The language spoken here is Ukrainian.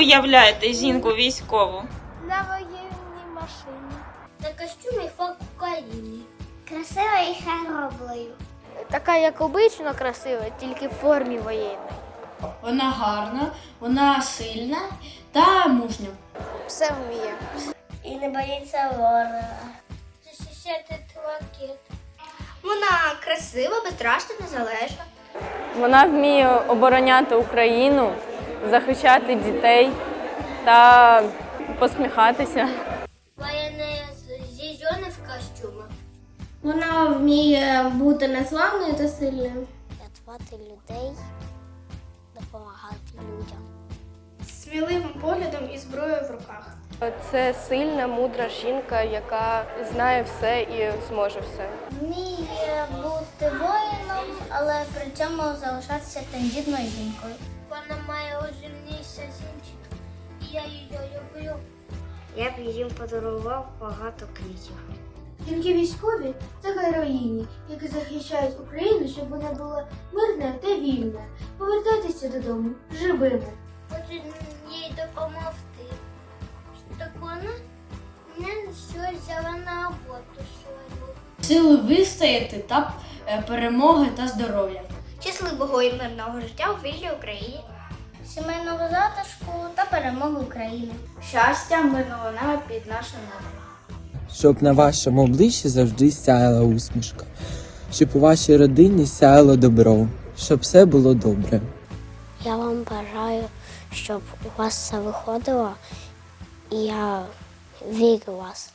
уявляєте жінку військову? На воєнній машині. На костюмі флаг України. Красива і хороблою. Така, як обично, красива, тільки в формі воєнної. Вона гарна, вона сильна та мужня. Все вміє. І не боїться ворога. Захищати ракет. Вона красива, безстрашна, незалежна. Вона вміє обороняти Україну, захищати дітей та посміхатися. Военные зеленый в костюмах. Вона вміє бути незламною та сильною. Рятувати людей, допомагати людям. Сміливим поглядом і зброєю в руках. Це сильна, мудра жінка, яка знає все і зможе все. Вміє бути воїном, але при цьому залишатися тендітною жінкою. Вона має я її люблю. Я б їм подарував багато квітів. Жінки військові це героїні, які захищають Україну, щоб вона була мирна та вільна. Повертайтеся додому живими. Хочу їй допомогти. Так вона мене все взяла на роботу свою. Сили вистояти та е, перемоги та здоров'я. Щасливого і мирного життя у вільній Україні. Сімейного затишку та перемоги України. Щастя, мирного неба під нашим небом. щоб на вашому обличчі завжди сяяла усмішка, щоб у вашій родині сяяло добро, щоб все було добре. Я вам бажаю, щоб у вас все виходило, і я вірю в вас.